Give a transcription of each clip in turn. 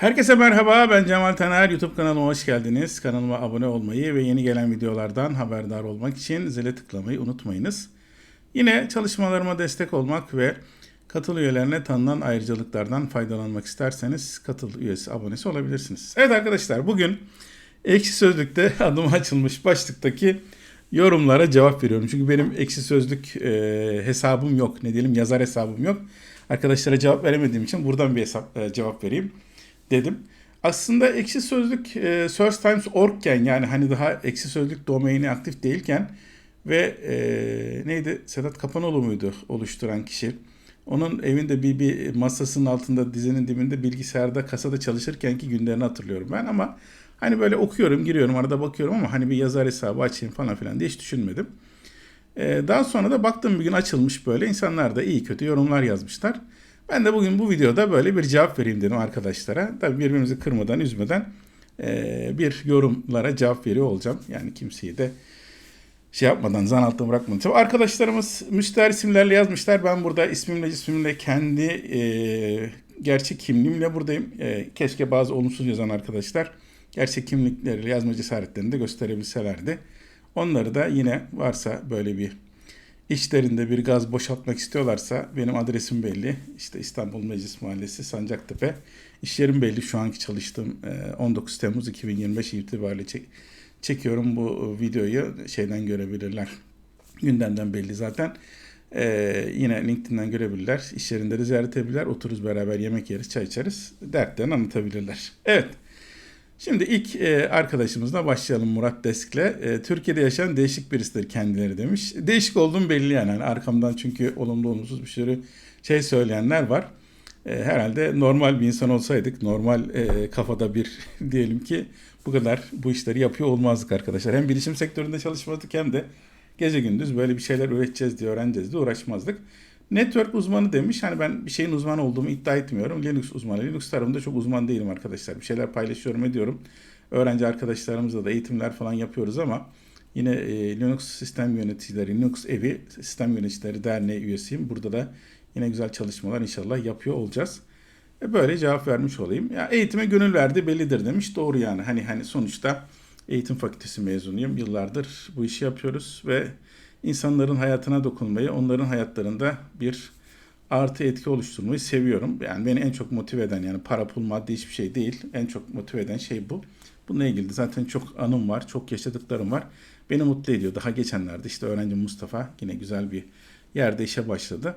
Herkese merhaba ben Cemal Taner YouTube kanalıma hoş geldiniz. Kanalıma abone olmayı ve yeni gelen videolardan haberdar olmak için zile tıklamayı unutmayınız. Yine çalışmalarıma destek olmak ve katıl üyelerine tanınan ayrıcalıklardan faydalanmak isterseniz katıl üyesi abonesi olabilirsiniz. Evet arkadaşlar bugün Ekşi Sözlük'te adıma açılmış başlıktaki yorumlara cevap veriyorum. Çünkü benim Ekşi Sözlük e, hesabım yok. Ne diyelim yazar hesabım yok. Arkadaşlara cevap veremediğim için buradan bir hesap e, cevap vereyim dedim. Aslında ekşi sözlük e, Source Times orgken yani hani daha ekşi sözlük domaini aktif değilken ve e, neydi Sedat Kapanoğlu muydu oluşturan kişi? Onun evinde bir, bir masasının altında dizinin dibinde bilgisayarda kasada çalışırkenki günlerini hatırlıyorum ben ama hani böyle okuyorum giriyorum arada bakıyorum ama hani bir yazar hesabı açayım falan filan diye hiç düşünmedim. E, daha sonra da baktım bir gün açılmış böyle insanlar da iyi kötü yorumlar yazmışlar. Ben de bugün bu videoda böyle bir cevap vereyim dedim arkadaşlara. Tabii birbirimizi kırmadan, üzmeden e, bir yorumlara cevap veriyor olacağım. Yani kimseyi de şey yapmadan, zan altında bırakmadan. Tabii arkadaşlarımız müstahar isimlerle yazmışlar. Ben burada ismimle, cismimle, kendi e, gerçek kimliğimle buradayım. E, keşke bazı olumsuz yazan arkadaşlar gerçek kimlikleriyle yazma cesaretlerini de gösterebilselerdi. Onları da yine varsa böyle bir İçlerinde bir gaz boşaltmak istiyorlarsa benim adresim belli. İşte İstanbul Meclis Mahallesi Sancaktepe. İş yerim belli. Şu anki çalıştığım 19 Temmuz 2025 itibariyle çek çekiyorum bu videoyu. Şeyden görebilirler. Gündemden belli zaten. Ee, yine LinkedIn'den görebilirler. İş yerinde de ziyaret edebilirler. Otururuz beraber yemek yeriz, çay içeriz. Dertlerini anlatabilirler. Evet. Şimdi ilk e, arkadaşımızla başlayalım Murat Desk'le. E, Türkiye'de yaşayan değişik birisidir kendileri demiş. Değişik olduğum belli yani. yani arkamdan çünkü olumlu olumsuz bir sürü şey söyleyenler var. E, herhalde normal bir insan olsaydık, normal e, kafada bir diyelim ki bu kadar bu işleri yapıyor olmazdık arkadaşlar. Hem bilişim sektöründe çalışmadık hem de gece gündüz böyle bir şeyler üreteceğiz diye öğreneceğiz diye uğraşmazdık. Network uzmanı demiş. Hani ben bir şeyin uzmanı olduğumu iddia etmiyorum. Linux uzmanı. Linux tarafında çok uzman değilim arkadaşlar. Bir şeyler paylaşıyorum ediyorum. Öğrenci arkadaşlarımızla da eğitimler falan yapıyoruz ama yine e, Linux sistem yöneticileri, Linux evi sistem yöneticileri derneği üyesiyim. Burada da yine güzel çalışmalar inşallah yapıyor olacağız. E böyle cevap vermiş olayım. Ya eğitime gönül verdi bellidir demiş. Doğru yani. Hani hani sonuçta eğitim fakültesi mezunuyum. Yıllardır bu işi yapıyoruz ve insanların hayatına dokunmayı, onların hayatlarında bir artı etki oluşturmayı seviyorum. Yani beni en çok motive eden yani para pul maddi hiçbir şey değil. En çok motive eden şey bu. Bununla ilgili de zaten çok anım var, çok yaşadıklarım var. Beni mutlu ediyor. Daha geçenlerde işte öğrenci Mustafa yine güzel bir yerde işe başladı.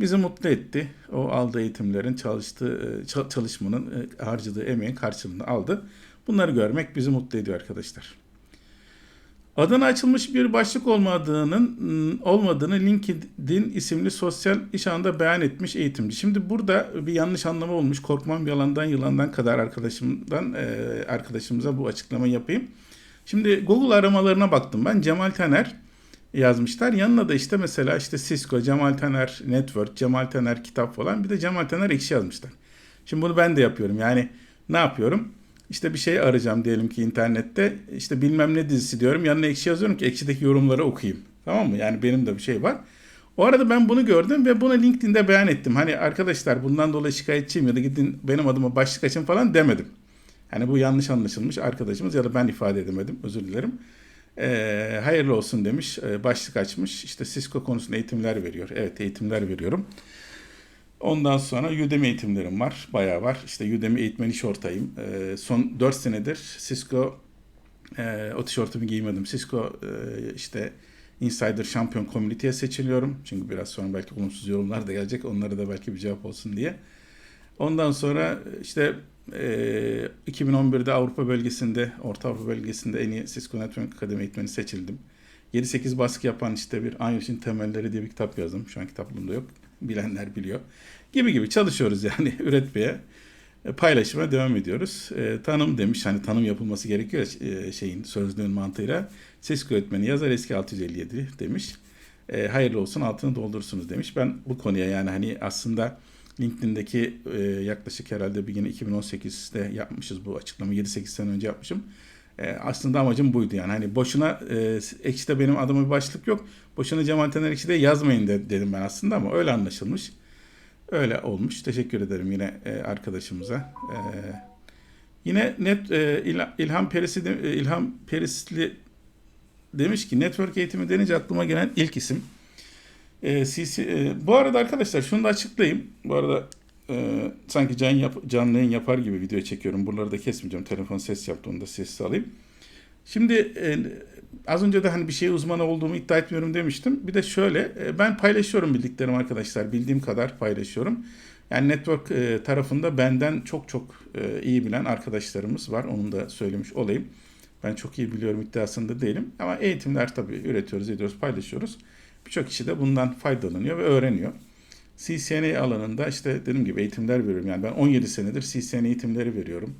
Bizi mutlu etti. O aldığı eğitimlerin, çalıştığı çalışmanın, harcadığı emeğin karşılığını aldı. Bunları görmek bizi mutlu ediyor arkadaşlar. Adına açılmış bir başlık olmadığının olmadığını LinkedIn isimli sosyal iş ağında beyan etmiş eğitimci. Şimdi burada bir yanlış anlama olmuş. Korkmam yalandan yılandan kadar arkadaşımdan arkadaşımıza bu açıklama yapayım. Şimdi Google aramalarına baktım ben. Cemal Taner yazmışlar. Yanına da işte mesela işte Cisco, Cemal Taner Network, Cemal Taner kitap falan bir de Cemal Taner ekşi yazmışlar. Şimdi bunu ben de yapıyorum. Yani ne yapıyorum? İşte bir şey arayacağım diyelim ki internette. İşte bilmem ne dizisi diyorum. Yanına ekşi yazıyorum ki ekşideki yorumları okuyayım. Tamam mı? Yani benim de bir şey var. O arada ben bunu gördüm ve bunu LinkedIn'de beyan ettim. Hani arkadaşlar bundan dolayı şikayetçiyim ya da gidin benim adıma başlık açın falan demedim. Hani bu yanlış anlaşılmış arkadaşımız ya da ben ifade edemedim. Özür dilerim. Ee, hayırlı olsun demiş. Ee, başlık açmış. İşte Cisco konusunda eğitimler veriyor. Evet eğitimler veriyorum. Ondan sonra Udemy eğitimlerim var. Bayağı var. İşte Udemy eğitmen iş ortağıyım. E, son 4 senedir Cisco e, o tişörtümü giymedim. Cisco e, işte Insider Şampiyon Community'ye seçiliyorum. Çünkü biraz sonra belki olumsuz yorumlar da gelecek. Onlara da belki bir cevap olsun diye. Ondan sonra işte e, 2011'de Avrupa bölgesinde, Orta Avrupa bölgesinde en iyi Cisco Network Akademi eğitmeni seçildim. 7-8 baskı yapan işte bir Anyos'un temelleri diye bir kitap yazdım. Şu an kitaplığımda yok bilenler biliyor. Gibi gibi çalışıyoruz yani üretmeye e, paylaşıma devam ediyoruz. E, tanım demiş hani tanım yapılması gerekiyor e, şeyin sözlüğün mantığıyla. Ses öğretmeni yazar eski 657 demiş. E, hayırlı olsun altını doldursunuz demiş. Ben bu konuya yani hani aslında LinkedIn'deki e, yaklaşık herhalde bir yine 2018'de yapmışız bu açıklamayı. 7-8 sene önce yapmışım. E, aslında amacım buydu yani. Hani boşuna e, Ekşi'de benim adıma bir başlık yok. Boşuna Cemal Taner Ekşi'de yazmayın de, dedim ben aslında ama öyle anlaşılmış. Öyle olmuş. Teşekkür ederim yine e, arkadaşımıza. E, Yine net e, İl- İlham Perisi de- e, İlham Perisli demiş ki network eğitimi denince aklıma gelen ilk isim. E, CC, e, bu arada arkadaşlar şunu da açıklayayım. Bu arada e, sanki can yap, canlı yayın yapar gibi video çekiyorum. Buraları da kesmeyeceğim. Telefon ses yaptı onu da sessiz alayım. Şimdi e, az önce de hani bir şey uzmanı olduğumu iddia etmiyorum demiştim. Bir de şöyle e, ben paylaşıyorum bildiklerim arkadaşlar. Bildiğim kadar paylaşıyorum. Yani network e, tarafında benden çok çok e, iyi bilen arkadaşlarımız var. Onu da söylemiş olayım. Ben çok iyi biliyorum iddiasında değilim. Ama eğitimler tabii üretiyoruz, ediyoruz, paylaşıyoruz. Birçok kişi de bundan faydalanıyor ve öğreniyor. CCNA alanında işte dediğim gibi eğitimler veriyorum. Yani ben 17 senedir CCNA eğitimleri veriyorum.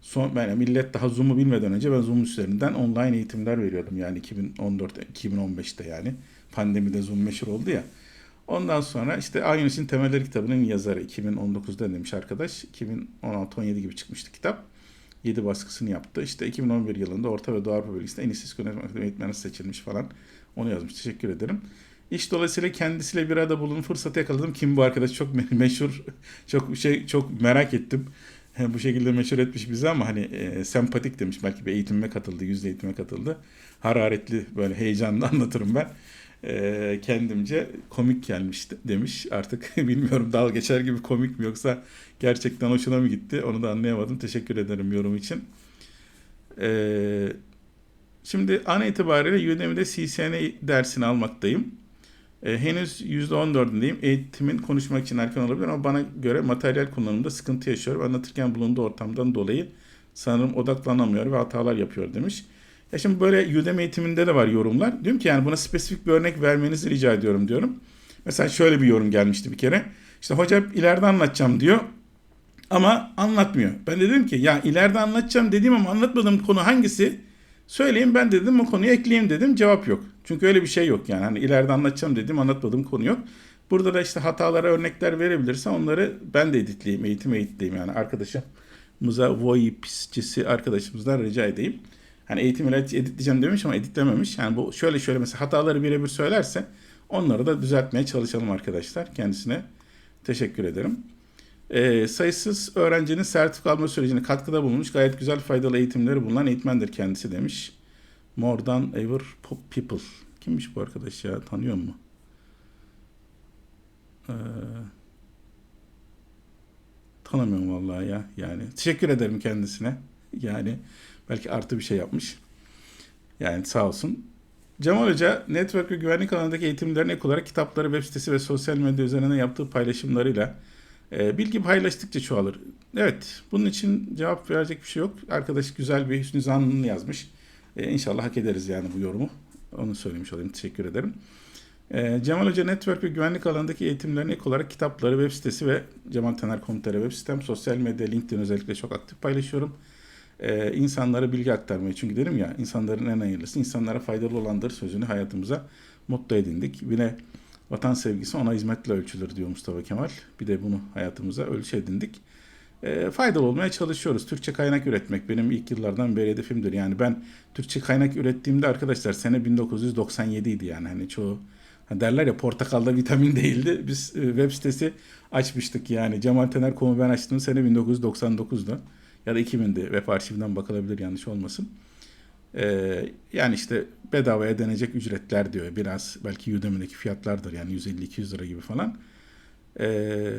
Son, ben millet daha Zoom'u bilmeden önce ben Zoom üzerinden online eğitimler veriyordum. Yani 2014 2015'te yani. Pandemide Zoom meşhur oldu ya. Ondan sonra işte Ayunis'in Temelleri kitabının yazarı 2019'da demiş arkadaş. 2016-17 gibi çıkmıştı kitap. 7 baskısını yaptı. İşte 2011 yılında Orta ve Doğu Avrupa Bölgesi'nde en iyi Cisco eğitmeni seçilmiş falan. Onu yazmış. Teşekkür ederim. İş dolayısıyla kendisiyle bir arada bulunma fırsatı yakaladım. Kim bu arkadaş? Çok me- meşhur, çok şey çok merak ettim. bu şekilde meşhur etmiş bizi ama hani e, sempatik demiş. Belki bir eğitime katıldı, yüzde eğitime katıldı. Hararetli böyle heyecanla anlatırım ben. E, kendimce komik gelmiş de- demiş. Artık bilmiyorum dal geçer gibi komik mi yoksa gerçekten hoşuna mı gitti? Onu da anlayamadım. Teşekkür ederim yorum için. E, şimdi an itibariyle Udemy'de CCNA dersini almaktayım. E, henüz %14'ündeyim. Eğitimin konuşmak için erken olabilir ama bana göre materyal kullanımında sıkıntı yaşıyorum. Anlatırken bulunduğu ortamdan dolayı sanırım odaklanamıyor ve hatalar yapıyor demiş. Ya şimdi böyle Udemy eğitiminde de var yorumlar. Diyorum ki yani buna spesifik bir örnek vermenizi rica ediyorum diyorum. Mesela şöyle bir yorum gelmişti bir kere. İşte hoca ileride anlatacağım diyor ama anlatmıyor. Ben de dedim ki ya ileride anlatacağım dediğim ama anlatmadığım konu hangisi? Söyleyin ben dedim o konuyu ekleyeyim dedim cevap yok. Çünkü öyle bir şey yok yani. Hani ileride anlatacağım dedim anlatmadığım konu yok. Burada da işte hatalara örnekler verebilirse onları ben de editleyeyim, eğitim editleyeyim yani arkadaşımıza VoIP'cisi arkadaşımızdan rica edeyim. Hani eğitim ile editleyeceğim demiş ama editlememiş. Yani bu şöyle şöyle mesela hataları birebir söylerse onları da düzeltmeye çalışalım arkadaşlar. Kendisine teşekkür ederim. Ee, sayısız öğrencinin sertifika alma sürecine katkıda bulunmuş. Gayet güzel faydalı eğitimleri bulunan eğitmendir kendisi demiş. More than ever pop people. Kimmiş bu arkadaş ya? Tanıyor mu? Ee, tanımıyorum vallahi ya. Yani teşekkür ederim kendisine. Yani belki artı bir şey yapmış. Yani sağ olsun. Cemal Hoca, network ve güvenlik alanındaki eğitimlerin ek olarak kitapları, web sitesi ve sosyal medya üzerinden yaptığı paylaşımlarıyla e, bilgi paylaştıkça çoğalır. Evet, bunun için cevap verecek bir şey yok. Arkadaş güzel bir hüsnü zannını yazmış. E, inşallah hak ederiz yani bu yorumu. Onu söylemiş olayım. Teşekkür ederim. E, Cemal Hoca network ve güvenlik alanındaki eğitimlerin ek olarak kitapları, web sitesi ve cemaltaner.com.tr web sitem, sosyal medya, LinkedIn özellikle çok aktif paylaşıyorum. E, insanlara bilgi aktarmayı. Çünkü dedim ya insanların en hayırlısı insanlara faydalı olandır sözünü hayatımıza mutlu edindik. Yine vatan sevgisi ona hizmetle ölçülür diyor Mustafa Kemal. Bir de bunu hayatımıza ölçü edindik. E, faydalı olmaya çalışıyoruz. Türkçe kaynak üretmek benim ilk yıllardan beri hedefimdir. Yani ben Türkçe kaynak ürettiğimde arkadaşlar sene 1997 idi yani hani çoğu ha derler ya portakalda vitamin değildi. Biz e, web sitesi açmıştık yani. Cemaltener.com'u ben açtığım sene 1999'da ya da 2000'di. Web arşivinden bakılabilir yanlış olmasın. Ee, yani işte bedavaya denecek ücretler diyor. Biraz belki Udemy'deki fiyatlardır yani 150-200 lira gibi falan. Ee,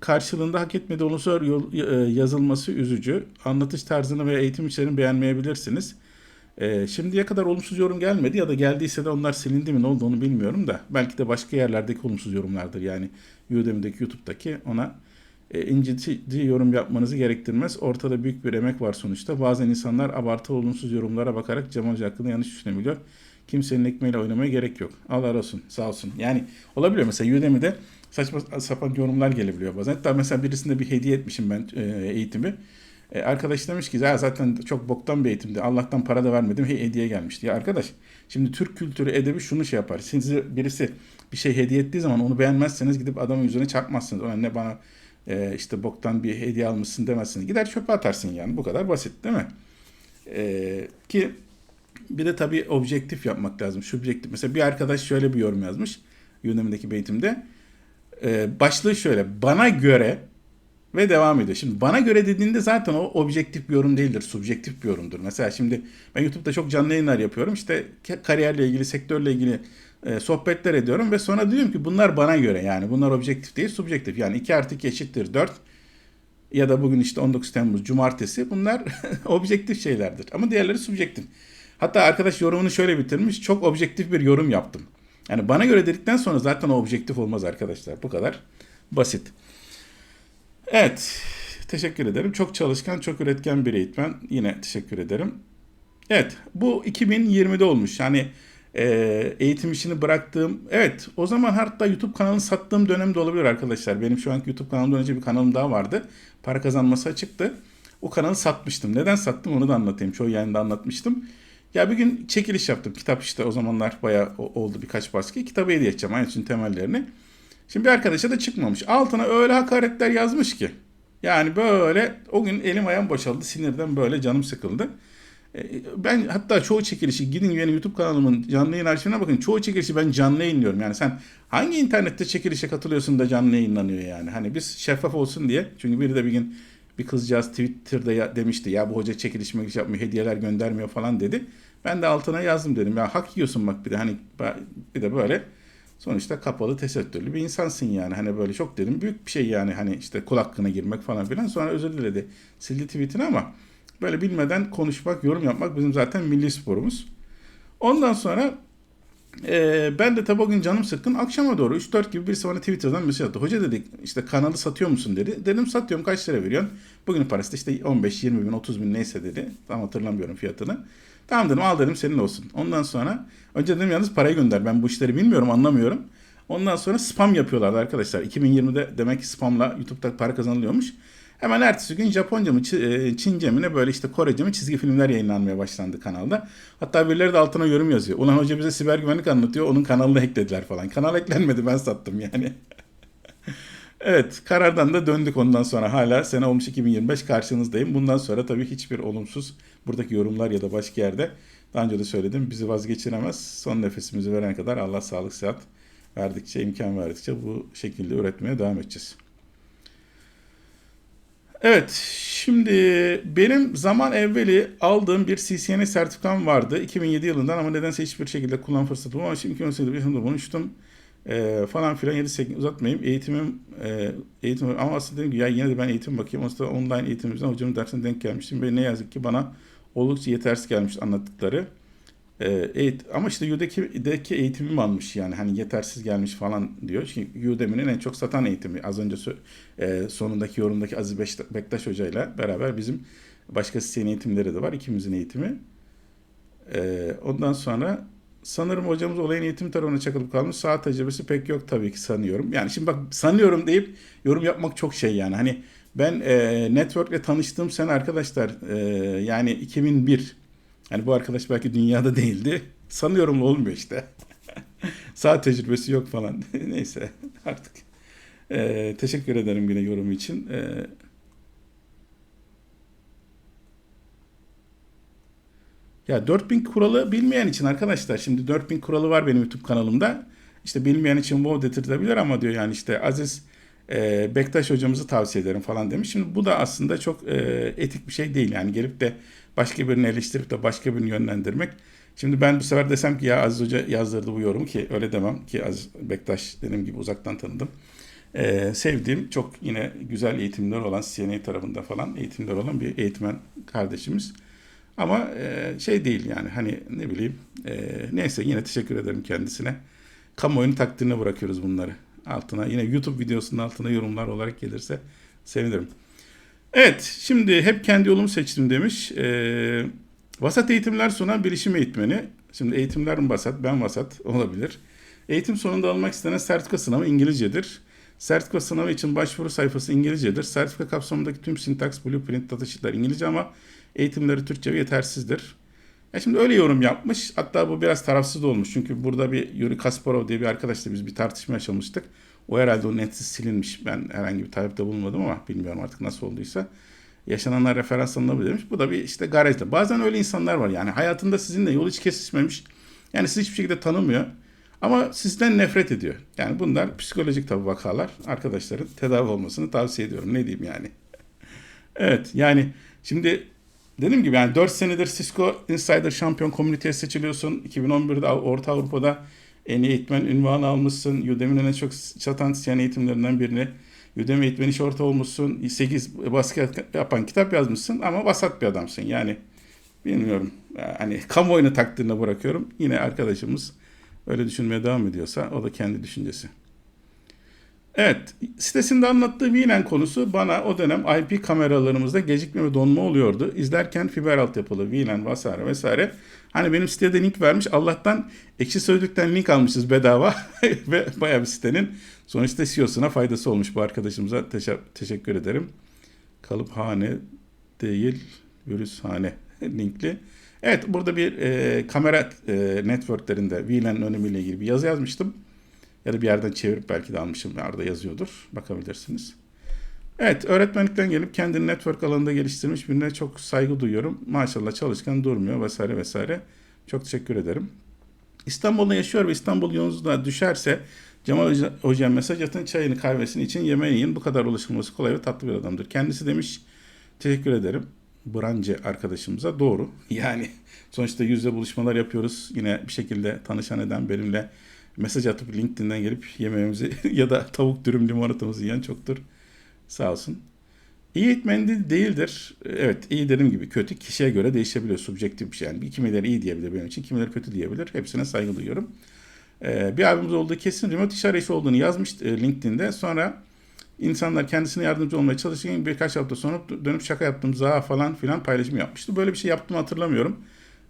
karşılığında hak etmediği yol, e, yazılması üzücü. Anlatış tarzını ve eğitim içeriğini beğenmeyebilirsiniz. Ee, şimdiye kadar olumsuz yorum gelmedi ya da geldiyse de onlar silindi mi ne olduğunu bilmiyorum da belki de başka yerlerdeki olumsuz yorumlardır. Yani Udemy'deki YouTube'daki ona e, incitici yorum yapmanızı gerektirmez. Ortada büyük bir emek var sonuçta. Bazen insanlar abartılı olumsuz yorumlara bakarak Cemal Hoca hakkında yanlış düşünebiliyor. Kimsenin ekmeğiyle oynamaya gerek yok. Allah razı olsun. Sağ olsun. Yani olabiliyor mesela Udemy'de saçma sapan yorumlar gelebiliyor bazen. Hatta mesela birisinde bir hediye etmişim ben e, eğitimi. E, arkadaş demiş ki zaten çok boktan bir eğitimdi. Allah'tan para da vermedim. He, hediye gelmişti. Ya arkadaş şimdi Türk kültürü edebi şunu şey yapar. Sizi birisi bir şey hediye ettiği zaman onu beğenmezseniz gidip adamın yüzüne çarpmazsınız. O ne bana e, işte boktan bir hediye almışsın demezsiniz. Gider çöpe atarsın yani. Bu kadar basit değil mi? E, ki bir de tabii objektif yapmak lazım. Subjektif. Mesela bir arkadaş şöyle bir yorum yazmış. Udemy'deki eğitimde. E, başlığı şöyle. Bana göre ve devam ediyor. Şimdi bana göre dediğinde zaten o objektif bir yorum değildir, subjektif bir yorumdur. Mesela şimdi ben YouTube'da çok canlı yayınlar yapıyorum. İşte kariyerle ilgili, sektörle ilgili e, sohbetler ediyorum ve sonra diyorum ki bunlar bana göre yani bunlar objektif değil, subjektif. Yani 2 artı 2 eşittir 4 ya da bugün işte 19 Temmuz Cumartesi bunlar objektif şeylerdir. Ama diğerleri subjektif. Hatta arkadaş yorumunu şöyle bitirmiş. Çok objektif bir yorum yaptım. Yani bana göre dedikten sonra zaten o objektif olmaz arkadaşlar. Bu kadar basit. Evet. Teşekkür ederim. Çok çalışkan, çok üretken bir eğitmen. Yine teşekkür ederim. Evet. Bu 2020'de olmuş. Yani e, eğitim işini bıraktığım. Evet. O zaman hatta YouTube kanalını sattığım dönemde olabilir arkadaşlar. Benim şu anki YouTube kanalımdan önce bir kanalım daha vardı. Para kazanması açıktı. O kanalı satmıştım. Neden sattım onu da anlatayım. Çoğu yayında anlatmıştım. Ya bir gün çekiliş yaptım. Kitap işte o zamanlar bayağı oldu birkaç baskı. Kitabı hediye edeceğim. Aynı için temellerini. Şimdi bir arkadaşa da çıkmamış. Altına öyle hakaretler yazmış ki. Yani böyle o gün elim ayağım boşaldı. Sinirden böyle canım sıkıldı. E, ben hatta çoğu çekilişi gidin benim YouTube kanalımın canlı yayın arşivine bakın. Çoğu çekilişi ben canlı yayınlıyorum. Yani sen hangi internette çekilişe katılıyorsun da canlı yayınlanıyor yani. Hani biz şeffaf olsun diye. Çünkü biri de bir gün bir kızcağız Twitter'da ya, demişti ya bu hoca çekiliş mekiliş yapmıyor hediyeler göndermiyor falan dedi. Ben de altına yazdım dedim ya hak yiyorsun bak bir de hani bir de böyle sonuçta kapalı tesettürlü bir insansın yani. Hani böyle çok dedim büyük bir şey yani hani işte kul hakkına girmek falan filan. Sonra özür diledi. Sildi tweetini ama böyle bilmeden konuşmak, yorum yapmak bizim zaten milli sporumuz. Ondan sonra e, ben de tabi o gün canım sıkkın. Akşama doğru 3-4 gibi birisi bana Twitter'dan mesaj attı. Hoca dedik işte kanalı satıyor musun dedi. Dedim satıyorum kaç lira veriyorsun? Bugün parası işte 15, 20 bin, 30 bin neyse dedi. Tam hatırlamıyorum fiyatını. Tamam dedim al dedim senin olsun. Ondan sonra önce dedim yalnız parayı gönder. Ben bu işleri bilmiyorum anlamıyorum. Ondan sonra spam yapıyorlardı arkadaşlar. 2020'de demek ki spamla YouTube'da para kazanılıyormuş. Hemen ertesi gün Japonca mı e, Çince mi ne böyle işte Korece mi çizgi filmler yayınlanmaya başlandı kanalda. Hatta birileri de altına yorum yazıyor. Ulan hoca bize siber güvenlik anlatıyor onun kanalını hacklediler falan. Kanal eklenmedi ben sattım yani. evet karardan da döndük ondan sonra hala sene olmuş 2025 karşınızdayım. Bundan sonra tabii hiçbir olumsuz buradaki yorumlar ya da başka yerde daha önce de söyledim bizi vazgeçiremez. Son nefesimizi veren kadar Allah sağlık sıhhat verdikçe imkan verdikçe bu şekilde üretmeye devam edeceğiz. Evet, şimdi benim zaman evveli aldığım bir CCNA sertifikam vardı 2007 yılından ama nedense hiçbir şekilde kullanma fırsatı bulamadım. Şimdi 2018'de bir yaşımda bulmuştum e, falan filan 7-8 uzatmayayım. Eğitimim, e, eğitim ama aslında dedim ki ya yine de ben eğitim bakayım. Aslında online eğitimimizden hocamın dersine denk gelmiştim ve ne yazık ki bana oldukça yetersiz gelmiş anlattıkları. E, ama işte Udemy'deki eğitimim almış yani hani yetersiz gelmiş falan diyor. Çünkü Udemy'nin en çok satan eğitimi. Az önce e, sonundaki yorumdaki Aziz Bektaş Hoca ile beraber bizim başka sitenin eğitimleri de var. ikimizin eğitimi. E, ondan sonra sanırım hocamız olayın eğitim tarafına çakılıp kalmış. Saat tecrübesi pek yok tabii ki sanıyorum. Yani şimdi bak sanıyorum deyip yorum yapmak çok şey yani. Hani ben e, network'le tanıştığım sene arkadaşlar e, yani 2001 yani bu arkadaş belki dünyada değildi. Sanıyorum olmuyor işte. Saat tecrübesi yok falan. Neyse artık. Ee, teşekkür ederim yine yorumu için. Ee, ya 4000 kuralı bilmeyen için arkadaşlar şimdi 4000 kuralı var benim YouTube kanalımda. İşte bilmeyen için wow dedirtebilir ama diyor yani işte Aziz e, Bektaş hocamızı tavsiye ederim falan demiş. Şimdi bu da aslında çok e, etik bir şey değil. Yani gelip de başka birini eleştirip de başka birini yönlendirmek. Şimdi ben bu sefer desem ki ya Aziz Hoca yazdırdı bu yorumu ki öyle demem ki Aziz Bektaş dediğim gibi uzaktan tanıdım. Ee, sevdiğim çok yine güzel eğitimler olan CNA tarafında falan eğitimler olan bir eğitmen kardeşimiz. Ama e, şey değil yani hani ne bileyim e, neyse yine teşekkür ederim kendisine. Kamuoyunun takdirine bırakıyoruz bunları. Altına yine YouTube videosunun altına yorumlar olarak gelirse sevinirim. Evet, şimdi hep kendi yolumu seçtim demiş. Ee, vasat eğitimler sunan bilişim eğitmeni. Şimdi eğitimler mi vasat, ben vasat olabilir. Eğitim sonunda almak istenen sertifika sınavı İngilizcedir. Sertifika sınavı için başvuru sayfası İngilizcedir. Sertifika kapsamındaki tüm sintaks, blueprint, datasheetler İngilizce ama eğitimleri Türkçe ve yetersizdir. Ya şimdi öyle yorum yapmış. Hatta bu biraz tarafsız olmuş. Çünkü burada bir Yuri Kasparov diye bir arkadaşla biz bir tartışma yaşamıştık. O herhalde o netsiz silinmiş. Ben herhangi bir talepte bulunmadım ama bilmiyorum artık nasıl olduysa. Yaşananlar referans alınabilir demiş. Bu da bir işte garajda. Bazen öyle insanlar var yani hayatında sizinle yol hiç kesişmemiş. Yani sizi hiçbir şekilde tanımıyor. Ama sizden nefret ediyor. Yani bunlar psikolojik tabi vakalar. Arkadaşların tedavi olmasını tavsiye ediyorum. Ne diyeyim yani. Evet yani şimdi dediğim gibi yani 4 senedir Cisco Insider şampiyon komüniteye seçiliyorsun. 2011'de Av- Orta Avrupa'da en iyi eğitmen ünvanı almışsın. Udemy'nin en çok satan CN eğitimlerinden birini. Udemy eğitmen iş orta olmuşsun. 8 baskı yapan kitap yazmışsın ama vasat bir adamsın. Yani bilmiyorum. Hani kamuoyunu takdirine bırakıyorum. Yine arkadaşımız öyle düşünmeye devam ediyorsa o da kendi düşüncesi. Evet, sitesinde anlattığı VLAN konusu bana o dönem IP kameralarımızda gecikme ve donma oluyordu. İzlerken fiber altyapılı VLAN vesaire vesaire. Hani benim sitede link vermiş. Allah'tan ekşi sözlükten link almışız bedava ve bayağı bir sitenin sonuçta CEO'suna faydası olmuş bu arkadaşımıza. Teşe- teşekkür ederim. Kalıphane değil, virüshane linkli. Evet burada bir e, kamera e, networklerinde VLAN'ın önemiyle ilgili bir yazı yazmıştım. Ya da bir yerden çevirip belki de almışım. Arada yazıyordur. Bakabilirsiniz. Evet, öğretmenlikten gelip kendini network alanında geliştirmiş birine çok saygı duyuyorum. Maşallah çalışkan durmuyor vesaire vesaire. Çok teşekkür ederim. İstanbul'da yaşıyor ve İstanbul yolunuzda düşerse Cemal Hoca, mesaj atın çayını kahvesini için yemeğini yiyin. Bu kadar ulaşılması kolay ve tatlı bir adamdır. Kendisi demiş teşekkür ederim. Brance arkadaşımıza doğru. Yani sonuçta yüzle buluşmalar yapıyoruz. Yine bir şekilde tanışan eden benimle mesaj atıp LinkedIn'den gelip yemeğimizi ya da tavuk dürüm limonatamızı yiyen çoktur. Sağ olsun. İyi eğitmen de- değildir. Evet iyi dediğim gibi kötü kişiye göre değişebiliyor. Subjektif bir şey. Yani kimileri iyi diyebilir benim için. Kimileri kötü diyebilir. Hepsine saygı duyuyorum. Ee, bir abimiz olduğu kesin remote iş arayışı olduğunu yazmış e, LinkedIn'de. Sonra insanlar kendisine yardımcı olmaya çalışırken birkaç hafta sonra dönüp şaka yaptım za falan filan paylaşım yapmıştı. Böyle bir şey yaptığımı hatırlamıyorum.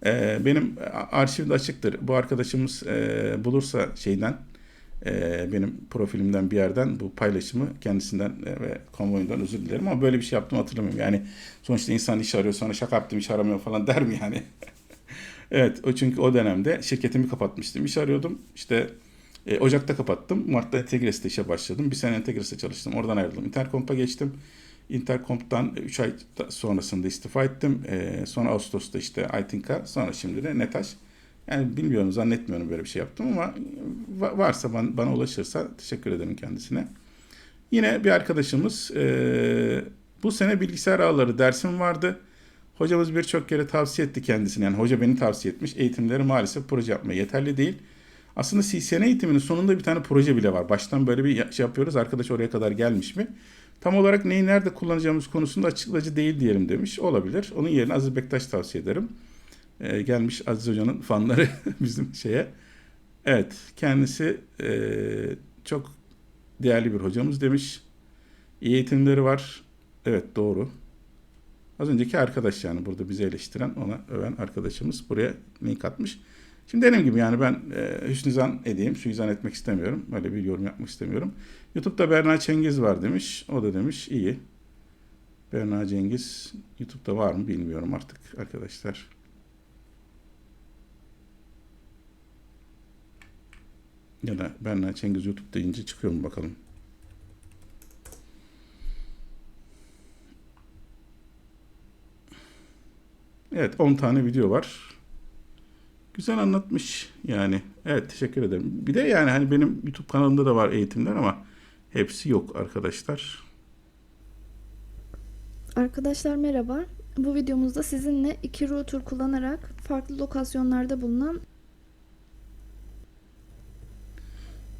Ee, benim arşivde açıktır. Bu arkadaşımız e, bulursa şeyden e, benim profilimden bir yerden bu paylaşımı kendisinden e, ve konvoyundan özür dilerim ama böyle bir şey yaptığımı hatırlamıyorum. Yani sonuçta insan iş arıyor sonra şaka yaptım iş aramıyor falan der mi yani? evet o çünkü o dönemde şirketimi kapatmıştım. iş arıyordum. İşte e, Ocak'ta kapattım. Mart'ta Entegres'te işe başladım. Bir sene Entegres'te çalıştım. Oradan ayrıldım. Intercomp'a geçtim. Intercomp'tan 3 ay da- sonrasında istifa ettim. E, sonra Ağustos'ta işte Aytinka. Sonra şimdi de Netaş. Yani bilmiyorum zannetmiyorum böyle bir şey yaptım ama va- varsa bana, bana ulaşırsa teşekkür ederim kendisine. Yine bir arkadaşımız e, bu sene bilgisayar ağları dersim vardı. Hocamız birçok kere tavsiye etti kendisine. Yani hoca beni tavsiye etmiş. Eğitimleri maalesef proje yapmaya yeterli değil. Aslında CCN eğitiminin sonunda bir tane proje bile var. Baştan böyle bir şey yapıyoruz. Arkadaş oraya kadar gelmiş mi? Tam olarak neyi nerede kullanacağımız konusunda açıklayıcı değil diyelim demiş. Olabilir. Onun yerine Aziz Bektaş tavsiye ederim. Ee, gelmiş Aziz Hoca'nın fanları bizim şeye. Evet kendisi eee, çok değerli bir hocamız demiş. İyi eğitimleri var. Evet doğru. Az önceki arkadaş yani burada bizi eleştiren ona öven arkadaşımız buraya link atmış. Şimdi dediğim gibi yani ben e, hüsnüzan edeyim, suizan etmek istemiyorum. Öyle bir yorum yapmak istemiyorum. YouTube'da Berna Cengiz var demiş. O da demiş iyi. Berna Cengiz YouTube'da var mı bilmiyorum artık arkadaşlar. Ya da Berna Cengiz YouTube deyince çıkıyor mu bakalım. Evet 10 tane video var. Güzel anlatmış yani. Evet teşekkür ederim. Bir de yani hani benim YouTube kanalımda da var eğitimler ama hepsi yok arkadaşlar. Arkadaşlar merhaba. Bu videomuzda sizinle iki router kullanarak farklı lokasyonlarda bulunan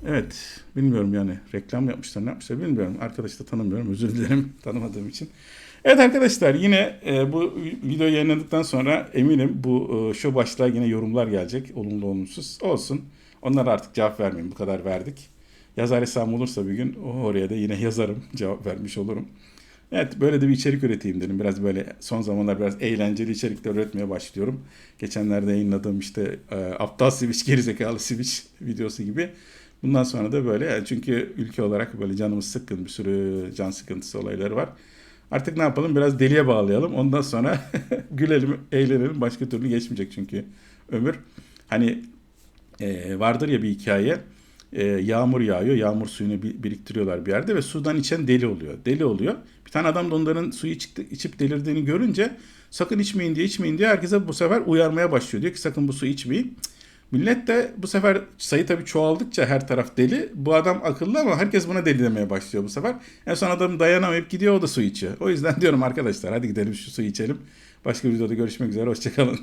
Evet bilmiyorum yani reklam yapmışlar ne yapmışlar bilmiyorum. Arkadaşı da tanımıyorum özür dilerim tanımadığım için. Evet arkadaşlar yine e, bu videoyu yayınladıktan sonra eminim bu e, şu başlığa yine yorumlar gelecek. Olumlu olumsuz olsun. Onlara artık cevap vermeyeyim bu kadar verdik. Yazar hesabım olursa bir gün o oraya da yine yazarım cevap vermiş olurum. Evet böyle de bir içerik üreteyim dedim. Biraz böyle son zamanlar biraz eğlenceli içerikler üretmeye başlıyorum. Geçenlerde yayınladığım işte e, aptal switch gerizekalı switch videosu gibi. Bundan sonra da böyle yani çünkü ülke olarak böyle canımız sıkkın bir sürü can sıkıntısı olayları var. Artık ne yapalım biraz deliye bağlayalım. Ondan sonra gülelim, eğlenelim. Başka türlü geçmeyecek çünkü ömür. Hani e, vardır ya bir hikaye. E, yağmur yağıyor. Yağmur suyunu bi- biriktiriyorlar bir yerde ve sudan içen deli oluyor. Deli oluyor. Bir tane adam da onların suyu çıktı, içip delirdiğini görünce sakın içmeyin diye içmeyin diye herkese bu sefer uyarmaya başlıyor. Diyor ki sakın bu suyu içmeyin. Millet de bu sefer sayı tabii çoğaldıkça her taraf deli. Bu adam akıllı ama herkes buna deli demeye başlıyor bu sefer. En son adam dayanamayıp gidiyor o da su içiyor. O yüzden diyorum arkadaşlar hadi gidelim şu suyu içelim. Başka bir videoda görüşmek üzere. Hoşçakalın.